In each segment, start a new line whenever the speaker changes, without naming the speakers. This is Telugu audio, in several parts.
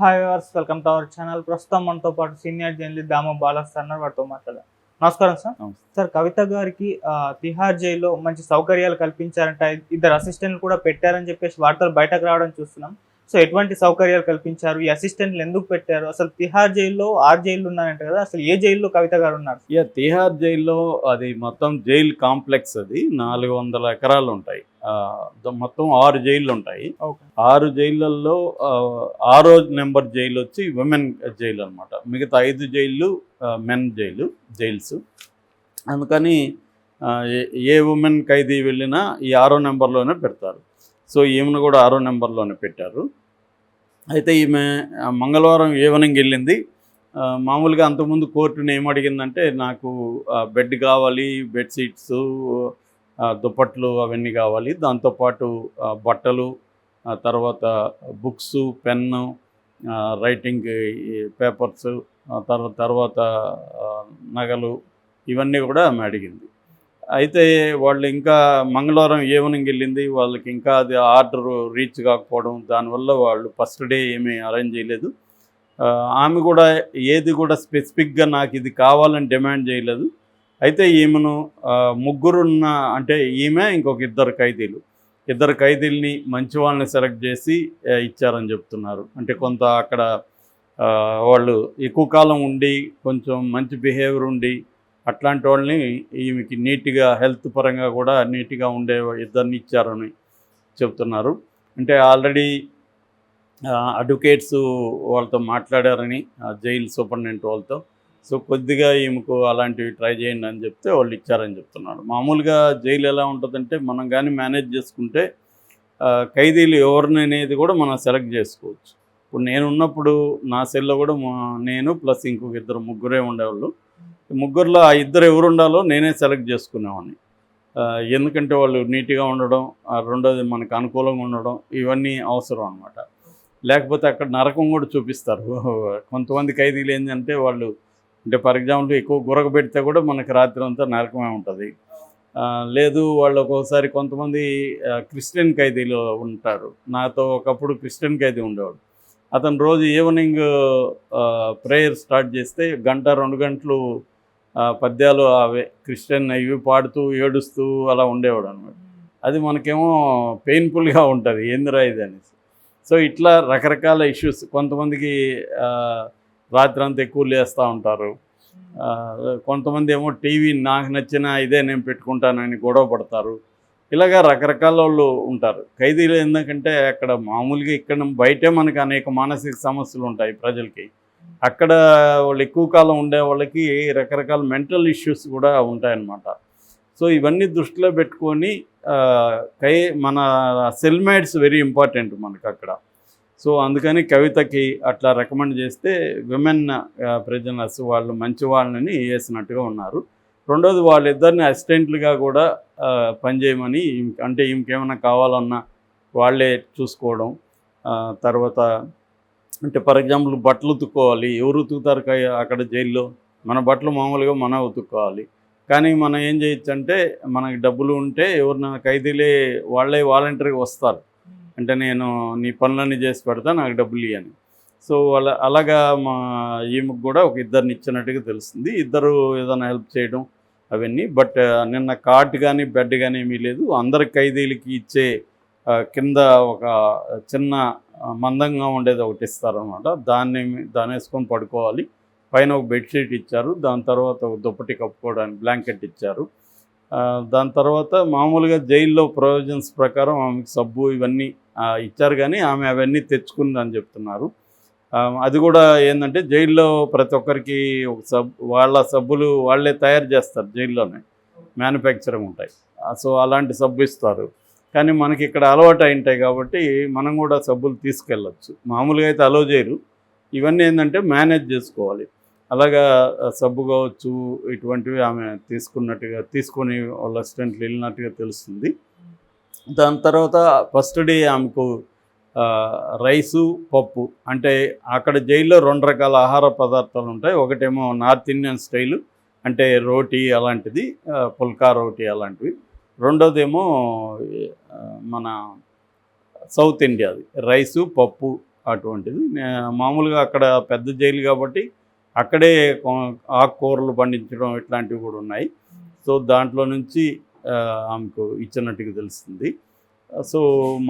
Hi viewers welcome to our channel ప్రస్తుతం మనతో పాటు సీనియర్ జర్నలిస్ట్ దామ బాలస్ అన్నారు వాటితో మాట్లాడారు నమస్కారం సార్. సార్ కవిత గారికి తిహార్ జైల్లో మంచి సౌకర్యాలు కల్పించారంట. ఇద్దరు అసిస్టెంట్లు కూడా పెట్టారని చెప్పేసి వార్తలు బయటకు రావడం చూస్తున్నాం. సో ఎటువంటి సౌకర్యాలు కల్పించారు? ఈ అసిస్టెంట్లు ఎందుకు పెట్టారు? అసలు తిహార్ జైల్లో ఆరు జైలు ఉన్నారంట కదా. అసలు ఏ జైల్లో కవిత గారు ఉన్నారు?
ఇక తిహార్ జైల్లో అది మొత్తం జైల్ కాంప్లెక్స్ అది. నాలుగు వందల ఎకరాలు ఉంటాయి. మొత్తం ఆరు జైళ్ళు ఉంటాయి ఆరు జైళ్ళల్లో ఆరో నెంబర్ జైలు వచ్చి విమెన్ జైలు అనమాట మిగతా ఐదు జైళ్ళు మెన్ జైలు జైల్స్. అందుకని ఏ- ఉమెన్ ఖైదీ వెళ్ళినా ఈ ఆరో నెంబర్లోనే పెడతారు. సో ఈమెను కూడా ఆరో నెంబర్లోనే పెట్టారు. అయితే ఈమె మంగళవారం ఈవినింగ్ వెళ్ళింది. మామూలుగా అంతకుముందు కోర్టుని ఏమడిగిందంటే నాకు బెడ్ కావాలి బెడ్షీట్స్ దుప్పట్లు అవన్నీ కావాలి. దాంతోపాటు బట్టలు తర్వాత బుక్స్ పెన్ను రైటింగ్ పేపర్స్ తర్వాత తర్వాత నగలు ఇవన్నీ కూడా ఆమె అడిగింది. అయితే వాళ్ళు ఇంకా మంగళవారం ఈవినింగ్ వెళ్ళింది. వాళ్ళకి ఇంకా అది ఆర్డర్ రీచ్ కాకపోవడం దానివల్ల వాళ్ళు ఫస్ట్ డే ఏమీ అరేంజ్ చేయలేదు. ఆమె కూడా ఏది కూడా స్పెసిఫిక్గా నాకు ఇది కావాలని డిమాండ్ చేయలేదు. అయితే ఈమెను ముగ్గురున్న అంటే ఈమె ఇంకొక ఇద్దరు ఖైదీలు. ఇద్దరు ఖైదీల్ని మంచి వాళ్ళని సెలెక్ట్ చేసి ఇచ్చారని చెప్తున్నారు. అంటే కొంత అక్కడ వాళ్ళు ఎక్కువ కాలం ఉండి కొంచెం మంచి బిహేవియర్ ఉండి అట్లాంటి వాళ్ళని ఈమెకి నీట్గా హెల్త్ పరంగా కూడా నీట్గా ఉండే ఇద్దరిని ఇచ్చారని చెప్తున్నారు. అంటే ఆల్రెడీ అడ్వకేట్స్ వాళ్ళతో మాట్లాడారని జైలు సూపరింటెండెంట్ వాళ్ళతో. సో కొద్దిగా ఈమెకు అలాంటివి ట్రై చేయండి అని చెప్తే వాళ్ళు ఇచ్చారని చెప్తున్నాడు. మామూలుగా జైలు ఎలా ఉంటుందంటే మనం కానీ మేనేజ్ చేసుకుంటే ఖైదీలు ఎవరిని అనేది కూడా మనం సెలెక్ట్ చేసుకోవచ్చు. ఇప్పుడు నేను ఉన్నప్పుడు నా సెల్లో కూడా మా- నేను ప్లస్ ఇంకొక ఇద్దరు ముగ్గురే ఉండేవాళ్ళు. ముగ్గురులో ఆ ఇద్దరు ఎవరు ఉండాలో నేనే సెలెక్ట్ చేసుకునేవాడిని. ఎందుకంటే వాళ్ళు నీట్గా ఉండడం ఆ, రెండోది మనకు అనుకూలంగా ఉండడం ఇవన్నీ అవసరం అనమాట లేకపోతే అక్కడ నరకం కూడా చూపిస్తారు. కొంతమంది ఖైదీలు ఏంటంటే వాళ్ళు అంటే ఫర్ ఎగ్జాంపుల్ ఎక్కువ గురక పెడితే కూడా మనకి రాత్రి అంతా నరకమే ఉంటుంది. లేదు వాళ్ళు ఒక్కోసారి కొంతమంది క్రిస్టియన్ ఖైదీలు ఉంటారు. నాతో ఒకప్పుడు క్రిస్టియన్ ఖైదీ ఉండేవాడు. అతను రోజు ఈవినింగ్ ప్రేయర్ స్టార్ట్ చేస్తే గంట రెండు గంటలు పద్యాలు అవే క్రిస్టియన్ ఇవి పాడుతూ ఏడుస్తూ అలా ఉండేవాడు అనమాట అది మనకేమో పెయిన్ఫుల్గా ఉంటుంది. ఏందిరా ఇది అనేసి. సో ఇట్లా రకరకాల ఇష్యూస్ కొంతమందికి రాత్రంతా రాత్రి అంతా ఎక్కువ లేస్తూ ఉంటారు. కొంతమంది ఏమో టీవీ నాకు నచ్చిన ఇదే నేను పెట్టుకుంటానని గొడవ పడతారు. ఇలాగా రకరకాల వాళ్ళు ఉంటారు. ఖైదీలు ఎందుకంటే అక్కడ మామూలుగా ఇక్కడ బయటే మనకి అనేక మానసిక సమస్యలు ఉంటాయి ప్రజలకి. అక్కడ వాళ్ళు ఎక్కువ కాలం ఉండే వాళ్ళకి రకరకాల మెంటల్ ఇష్యూస్ కూడా ఉంటాయన్నమాట. సో ఇవన్నీ దృష్టిలో పెట్టుకొని కై మన సెల్మేట్స్ వెరీ ఇంపార్టెంట్ మనకు అక్కడ సో అందుకని కవితకి అట్లా రికమెండ్ చేస్తే విమెన్ ప్రెజనర్స్ uh, వాళ్ళు మంచి వాళ్ళని వేసినట్టుగా ఉన్నారు. రెండోది వాళ్ళిద్దరిని అసిస్టెంట్లుగా కూడా uh, పనిచేయమని అంటే ఇంకేమైనా కావాలన్నా వాళ్ళే చూసుకోవడం uh, తర్వాత అంటే ఫర్ ఎగ్జాంపుల్ బట్టలు ఉతుక్కోవాలి ఎవరు ఉతుకుతారు అక్కడ జైల్లో? మన బట్టలు మామూలుగా మనం ఉతుక్కోవాలి. కానీ మనం ఏం చేయొచ్చు అంటే మనకి డబ్బులు ఉంటే ఎవరిన ఖైదీలే వాళ్ళే వాలంటరీగా వస్తారు. అంటే నేను నీ పనులన్నీ చేసి పెడతా నాకు డబ్బులు ఇవ్వని సో అలా అలాగా మా ఈమెకు కూడా ఒక ఇద్దరిని ఇచ్చినట్టుగా తెలుస్తుంది. ఇద్దరు ఏదైనా హెల్ప్ చేయడం అవన్నీ. బట్ నిన్న కాట్ కానీ బెడ్ కానీ ఏమీ లేదు. అందరి ఖైదీలకి ఇచ్చే కింద ఒక చిన్న మందంగా ఉండేది ఒకటి ఇస్తారనమాట దాన్ని దాన్ని వేసుకొని పడుకోవాలి. పైన ఒక బెడ్షీట్ ఇచ్చారు. దాని తర్వాత ఒక దుప్పటి కప్పుకోవడానికి బ్లాంకెట్ ఇచ్చారు. దాని తర్వాత మామూలుగా జైల్లో ప్రొవిజన్స్ ప్రకారం ఆమెకు సబ్బు ఇవన్నీ ఇచ్చారు కానీ ఆమె అవన్నీ తెచ్చుకుందని చెప్తున్నారు. అది కూడా ఏంటంటే జైల్లో ప్రతి ఒక్కరికి ఒక సబ్ వాళ్ళ సబ్బులు వాళ్ళే తయారు చేస్తారు జైల్లోనే. మ్యానుఫ్యాక్చరింగ్ ఉంటాయి. సో అలాంటి సబ్బు ఇస్తారు. కానీ మనకి ఇక్కడ అలవాటు అయి ఉంటాయి కాబట్టి మనం కూడా సబ్బులు తీసుకెళ్ళచ్చు. మామూలుగా అయితే అలో చేయరు. ఇవన్నీ ఏంటంటే మేనేజ్ చేసుకోవాలి. అలాగా సబ్బు కావచ్చు ఇటువంటివి ఆమె తీసుకున్నట్టుగా తీసుకొని వాళ్ళ అసిస్టెంట్లు వెళ్ళినట్టుగా తెలుస్తుంది. దాని తర్వాత ఫస్ట్ డే ఆమెకు రైసు పప్పు. అంటే అక్కడ జైల్లో రెండు రకాల ఆహార పదార్థాలు ఉంటాయి. ఒకటేమో నార్త్ ఇండియన్ స్టైలు అంటే రోటీ అలాంటిది పుల్కా రోటీ అలాంటివి. రెండోదేమో మన సౌత్ ఇండియాది రైసు పప్పు అటువంటిది. మామూలుగా అక్కడ పెద్ద జైలు కాబట్టి అక్కడే ఆకుకూరలు పండించడం ఇట్లాంటివి కూడా ఉన్నాయి. సో దాంట్లో నుంచి ఆమెకు ఇచ్చినట్టుగా తెలుస్తుంది. సో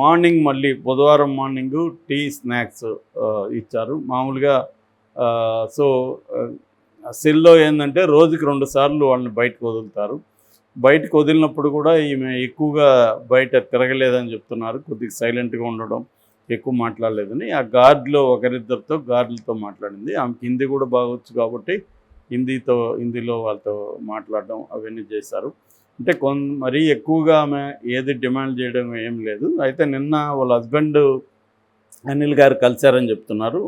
మార్నింగ్ మళ్ళీ బుధవారం మార్నింగ్ టీ స్నాక్స్ ఇచ్చారు. మామూలుగా సో సెల్లో ఏంటంటే రోజుకి రెండు సార్లు వాళ్ళని బయటకు వదులుతారు. బయటకు వదిలినప్పుడు కూడా ఈమె ఎక్కువగా బయట తిరగలేదని చెప్తున్నారు. కొద్దిగా సైలెంట్గా ఉండడం ఎక్కువ మాట్లాడలేదని. ఆ గార్డ్లో ఒకరిద్దరితో గార్డులతో మాట్లాడింది. ఆమెకి హిందీ కూడా బాగొచ్చు కాబట్టి హిందీతో హిందీలో వాళ్ళతో మాట్లాడడం అవన్నీ చేశారు. అంటే కొన్ మరీ ఎక్కువగా ఆమె ఏది డిమాండ్ చేయడం ఏం లేదు. అయితే నిన్న వాళ్ళ హస్బెండ్ అనిల్ గారు కలిశారని చెప్తున్నారు.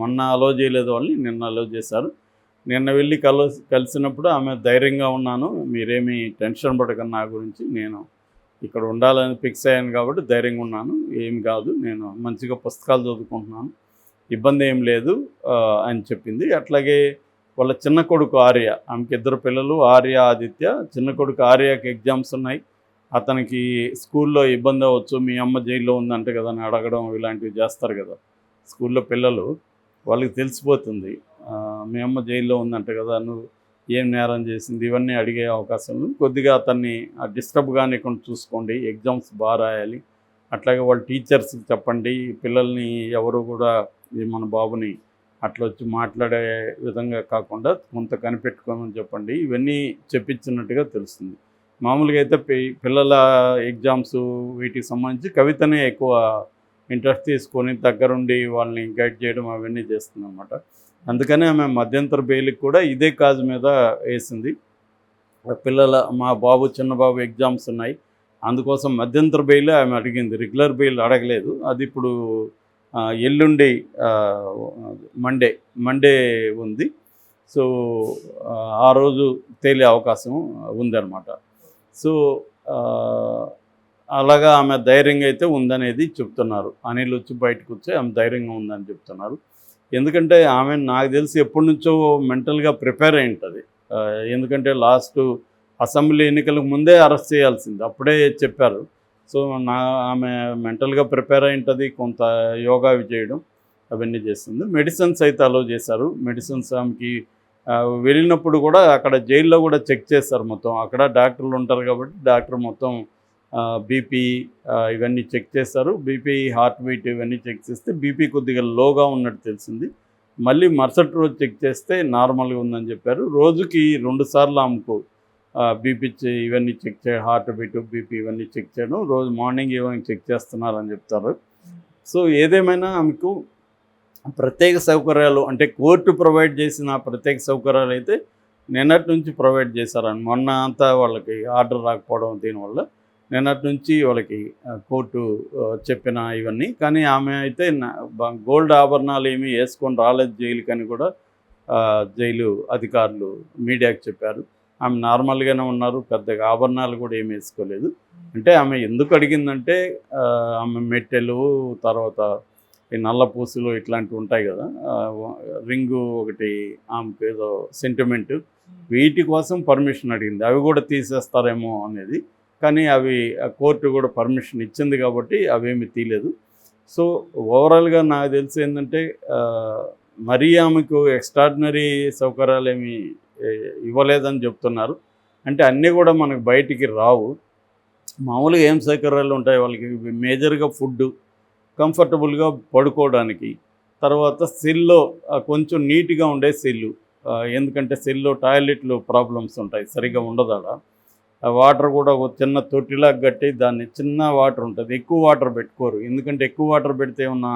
మొన్న అలో చేయలేదు వాళ్ళని నిన్న అలో చేశారు. నిన్న వెళ్ళి కల కలిసినప్పుడు ఆమె ధైర్యంగా ఉన్నాను. మీరేమీ టెన్షన్ పడకండి నా గురించి. నేను ఇక్కడ ఉండాలని ఫిక్స్ అయ్యాను కాబట్టి ధైర్యంగా ఉన్నాను. ఏం కాదు నేను మంచిగా పుస్తకాలు చదువుకుంటున్నాను. ఇబ్బంది ఏం లేదు అని చెప్పింది. అట్లాగే వాళ్ళ చిన్న కొడుకు ఆర్య ఆమెకి ఇద్దరు పిల్లలు ఆర్య ఆదిత్య. చిన్న కొడుకు ఆర్యకి ఎగ్జామ్స్ ఉన్నాయి. అతనికి స్కూల్లో ఇబ్బంది అవ్వచ్చు మీ అమ్మ జైల్లో ఉందంటే కదా అని అడగడం ఇలాంటివి చేస్తారు కదా. స్కూల్లో పిల్లలు వాళ్ళకి తెలిసిపోతుంది. మీ అమ్మ జైల్లో ఉందంటే కదా నువ్వు ఏం నేరం చేసింది? ఇవన్నీ అడిగే అవకాశం ఉంది. కొద్దిగా అతన్ని డిస్టర్బ్ కానికుండా చూసుకోండి. ఎగ్జామ్స్ బాగా రాయాలి. అట్లాగే వాళ్ళ టీచర్స్కి చెప్పండి. పిల్లల్ని ఎవరు కూడా మన బాబుని అట్లా వచ్చి మాట్లాడే విధంగా కాకుండా కొంత కనిపెట్టుకోమని చెప్పండి. ఇవన్నీ చెప్పించినట్టుగా తెలుస్తుంది. మామూలుగా అయితే పి- పిల్లల ఎగ్జామ్స్ వీటికి సంబంధించి కవితనే ఎక్కువ ఇంట్రెస్ట్ తీసుకొని దగ్గరుండి వాళ్ళని గైడ్ చేయడం అవన్నీ చేస్తుంది అనమాట అందుకనే ఆమె మధ్యంతర బెయిల్కి కూడా ఇదే కాజు మీద వేసింది. పిల్లల మా బాబు చిన్న బాబు ఎగ్జామ్స్ ఉన్నాయి. అందుకోసం మధ్యంతర బెయిల్ ఆమె అడిగింది. రెగ్యులర్ బెయిల్ అడగలేదు. అది ఇప్పుడు ఎల్లుండి మండే మండే ఉంది. సో ఆ, రోజు తేలే అవకాశం ఉందన్నమాట. సో అలాగా ఆమె ధైర్యంగా అయితే ఉందనేది చెప్తున్నారు. అనిల్ వచ్చి బయటకు వచ్చి ఆమె ధైర్యంగా ఉందని చెప్తున్నారు. ఎందుకంటే ఆమె నాకు తెలిసి ఎప్పటి నుంచో మెంటల్గా ప్రిపేర్ అయి ఉంటుంది. ఎందుకంటే లాస్ట్ అసెంబ్లీ ఎన్నికలకు ముందే అరెస్ట్ చేయాల్సింది. అప్పుడే చెప్పారు. సో నా ఆమె మెంటల్గా ప్రిపేర్ అయి ఉంటుంది కొంత యోగా అవి చేయడం అవన్నీ చేస్తుంది. మెడిసిన్స్ అయితే అలో చేశారు. మెడిసిన్స్ ఆమెకి వెళ్ళినప్పుడు కూడా అక్కడ జైల్లో కూడా చెక్ చేస్తారు మొత్తం. అక్కడ డాక్టర్లు ఉంటారు కాబట్టి డాక్టర్ మొత్తం బీపీ ఇవన్నీ చెక్ చేస్తారు బీపీ హార్ట్ బీట్ ఇవన్నీ చెక్ చేస్తే బీపీ కొద్దిగా లోగా ఉన్నట్టు తెలిసింది. మళ్ళీ మరుసటి రోజు చెక్ చేస్తే నార్మల్గా ఉందని చెప్పారు. రోజుకి రెండు సార్లు ఆమెకు బీపీ ఇవన్నీ చెక్ చే హార్ట్ బీట్ బీపీ ఇవన్నీ చెక్ చేయడం రోజు మార్నింగ్ ఈవినింగ్ చెక్ చేస్తున్నారని చెప్తారు. సో ఏదేమైనా ఆమెకు ప్రత్యేక సౌకర్యాలు అంటే కోర్టు ప్రొవైడ్ చేసిన ప్రత్యేక సౌకర్యాలు అయితే నిన్నటి నుంచి ప్రొవైడ్ చేశారని మొన్న అంతా వాళ్ళకి ఆర్డర్ రాకపోవడం దీనివల్ల నిన్నటి నుంచి వాళ్ళకి కోర్టు చెప్పిన ఇవన్నీ. కానీ ఆమె అయితే నా- గోల్డ్ ఆభరణాలు ఏమీ వేసుకొని రాలేదు జైలుకని కూడా జైలు అధికారులు మీడియాకి చెప్పారు. ఆమె నార్మల్గానే ఉన్నారు పెద్దగా ఆభరణాలు కూడా ఏమి వేసుకోలేదు. అంటే ఆమె ఎందుకు అడిగిందంటే ఆమె మెట్టెలు తర్వాత ఈ నల్ల పూసలు ఇట్లాంటివి ఉంటాయి కదా రింగు ఒకటి ఆమెకు ఏదో సెంటిమెంట్ వీటి కోసం పర్మిషన్ అడిగింది. అవి కూడా తీసేస్తారేమో అనేది. కానీ అవి ఆ కోర్టు కూడా పర్మిషన్ ఇచ్చింది కాబట్టి అవేమి తీయలేదు. సో ఓవరాల్గా నాకు తెలిసి ఏంటంటే మరీ ఆమెకు ఎక్స్ట్రాడినరీ సౌకర్యాలు ఏమి ఇవ్వలేదని చెప్తున్నారు. అంటే అన్నీ కూడా మనకు బయటికి రావు. మామూలుగా ఏం సౌకర్యాలు ఉంటాయి వాళ్ళకి? మేజర్గా ఫుడ్ కంఫర్టబుల్గా పడుకోవడానికి. తర్వాత సెల్లో కొంచెం నీట్గా ఉండే సెల్లు. ఎందుకంటే సెల్లో టాయిలెట్లు ప్రాబ్లమ్స్ ఉంటాయి సరిగా ఉండదాడ వాటర్ కూడా ఒక చిన్న తొట్టిలాగా కట్టి దాన్ని చిన్న వాటర్ ఉంటుంది. ఎక్కువ వాటర్ పెట్టుకోరు. ఎందుకంటే ఎక్కువ వాటర్ పెడితే ఉన్న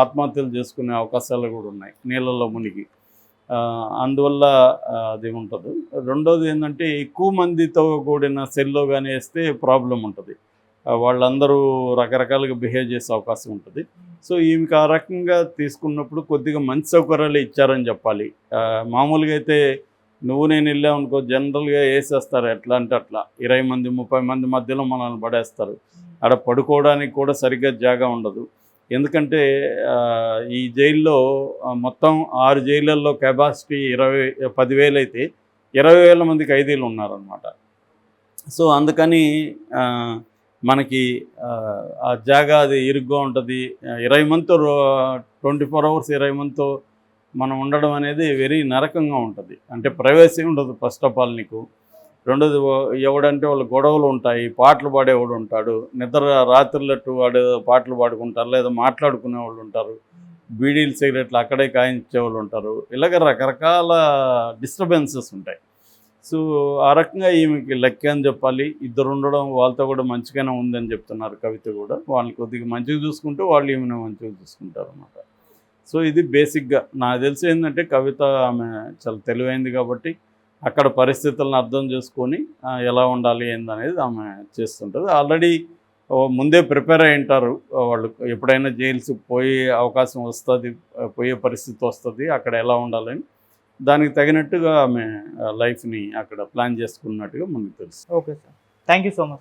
ఆత్మహత్యలు చేసుకునే అవకాశాలు కూడా ఉన్నాయి నీళ్ళల్లో మునిగి. అందువల్ల అది ఉంటుంది. రెండోది ఏంటంటే ఎక్కువ మందితో కూడిన సెల్లో కానీ వేస్తే ప్రాబ్లం ఉంటుంది. వాళ్ళందరూ రకరకాలుగా బిహేవ్ చేసే అవకాశం ఉంటుంది. సో ఈమెకి ఆ రకంగా తీసుకున్నప్పుడు కొద్దిగా మంచి సౌకర్యాలు ఇచ్చారని చెప్పాలి. మామూలుగా అయితే నువ్వు నేను వెళ్ళామనుకో అనుకో జనరల్గా వేసేస్తారు ఎట్లా అంటే అట్లా. ఇరవై మంది ముప్పై మంది మధ్యలో మనల్ని పడేస్తారు. ఆడ పడుకోవడానికి కూడా సరిగ్గా జాగా ఉండదు. ఎందుకంటే ఈ జైల్లో మొత్తం ఆరు జైళ్ళల్లో కెపాసిటీ ఇరవై పదివేలు అయితే ఇరవై వేల మంది ఖైదీలు ఉన్నారనమాట సో అందుకని మనకి ఆ, జాగా అది ఇరుగ్గా ఉంటుంది. ఇరవై మంత్ ట్వంటీ ఫోర్ అవర్స్ ఇరవై మంత్ మనం ఉండడం అనేది వెరీ నరకంగా ఉంటుంది. అంటే ప్రైవసీ ఉండదు ఫస్ట్ ఆఫ్ ఆల్ నీకు. రెండోది ఎవడంటే వాళ్ళు గొడవలు ఉంటాయి పాటలు పాడేవాడు ఉంటాడు నిద్ర రాత్రులట్టు వాడు పాటలు పాడుకుంటారు లేదా మాట్లాడుకునే వాళ్ళు ఉంటారు బీడీలు సిగరెట్లు అక్కడే కాయించే వాళ్ళు ఉంటారు. ఇలాగ రకరకాల డిస్టర్బెన్సెస్ ఉంటాయి. సో ఆ రకంగా ఈమెకి లెక్క అని చెప్పాలి. ఇద్దరు ఉండడం వాళ్ళతో కూడా మంచిగానే ఉందని చెప్తున్నారు కవిత కూడా. వాళ్ళని కొద్దిగా మంచిగా చూసుకుంటూ వాళ్ళు ఈమెను మంచిగా చూసుకుంటారు అనమాట సో ఇది బేసిక్గా. నాకు తెలిసి ఏంటంటే కవిత ఆమె చాలా తెలివైంది కాబట్టి అక్కడ పరిస్థితులను అర్థం చేసుకొని ఎలా ఉండాలి ఏందనేది ఆమె చేస్తుంటుంది. ఆల్రెడీ ముందే ప్రిపేర్ అయి ఉంటారు. వాళ్ళు ఎప్పుడైనా జైల్స్ పోయే అవకాశం వస్తుంది పోయే పరిస్థితి వస్తుంది అక్కడ ఎలా ఉండాలని. దానికి తగినట్టుగా ఆమె లైఫ్ని అక్కడ ప్లాన్ చేసుకున్నట్టుగా మనకు తెలుసు.
Okay sir. Thank you so much